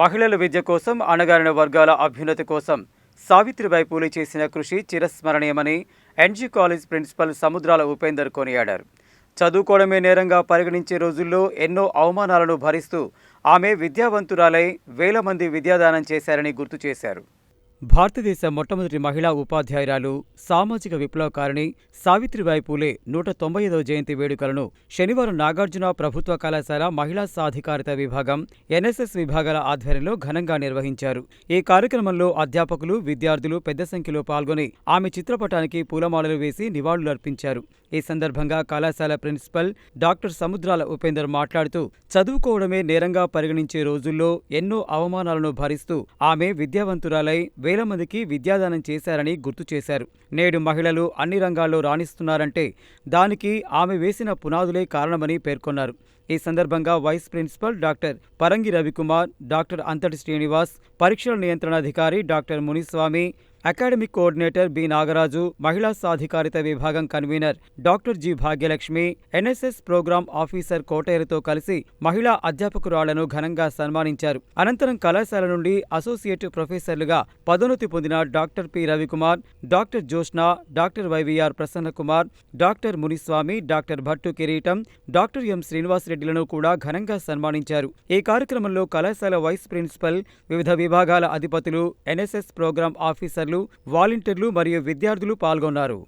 మహిళల విద్య కోసం అణగారిన వర్గాల అభ్యున్నతి కోసం సావిత్రిబాయి పూలే చేసిన కృషి చిరస్మరణీయమని NG college principal Samudrala Upender కొనియాడారు. చదువుకోవడమే నేరంగా పరిగణించే రోజుల్లో ఎన్నో అవమానాలను భరిస్తూ ఆమె విద్యావంతురాలై వేల మంది విద్యాదానం చేశారని గుర్తు చేశారు. భారతదేశ మొట్టమొదటి మహిళా ఉపాధ్యాయురాలు సామాజిక విప్లవకారిణి సావిత్రిబాయి పూలే నూట తొంభై ఐదవ జయంతి వేడుకలను శనివారం నాగార్జున ప్రభుత్వ కళాశాల మహిళా సాధికారిత విభాగం ఎన్ఎస్ఎస్ విభాగాల ఆధ్వర్యంలో ఘనంగా నిర్వహించారు. ఈ కార్యక్రమంలో అధ్యాపకులు విద్యార్థులు పెద్ద సంఖ్యలో పాల్గొని ఆమె చిత్రపటానికి పూలమాలలు వేసి నివాళులర్పించారు. ఈ సందర్భంగా కళాశాల ప్రిన్సిపల్ డాక్టర్ సముద్రాల ఉపేందర్ మాట్లాడుతూ చదువుకోవడమే నేరంగా పరిగణించే రోజుల్లో ఎన్నో అవమానాలను భరిస్తూ ఆమె విద్యావంతురాలై వేల మందికి విద్యాదానం చేశారని గుర్తు చేశారు. నేడు మహిళలు అన్ని రంగాల్లో రాణిస్తున్నారంటే దానికి ఆమె వేసిన పునాదులే కారణమని పేర్కొన్నారు. ఈ సందర్భంగా vice principal doctor Parangi Ravikumar doctor Anthati Srinivas పరీక్షల నియంత్రణాధికారి doctor Muniswamy academic coordinator B Nagaraju మహిళా సాధికారిత విభాగం convener doctor G Bhagyalakshmi NSS programme officer కోటేరుతో కలిసి మహిళా అధ్యాపకురాళ్ళను ఘనంగా సన్మానించారు. అనంతరం కళాశాల నుండి అసోసియేట్ ప్రొఫెసర్లుగా పదోన్నతి పొందిన doctor P Ravikumar doctor Joshna doctor YVR Prasannakumar doctor Muniswamy doctor Bhattu Kireetam doctor M రెడ్డిలను కూడా ఘనంగా సన్మానించారు. ఈ కార్యక్రమంలో కళాశాల వైస్ ప్రిన్సిపల్ వివిధ విభాగాల అధిపతులు ఎన్ఎస్ఎస్ ప్రోగ్రాం ఆఫీసర్లు వాలంటీర్లు మరియు విద్యార్థులు పాల్గొన్నారు.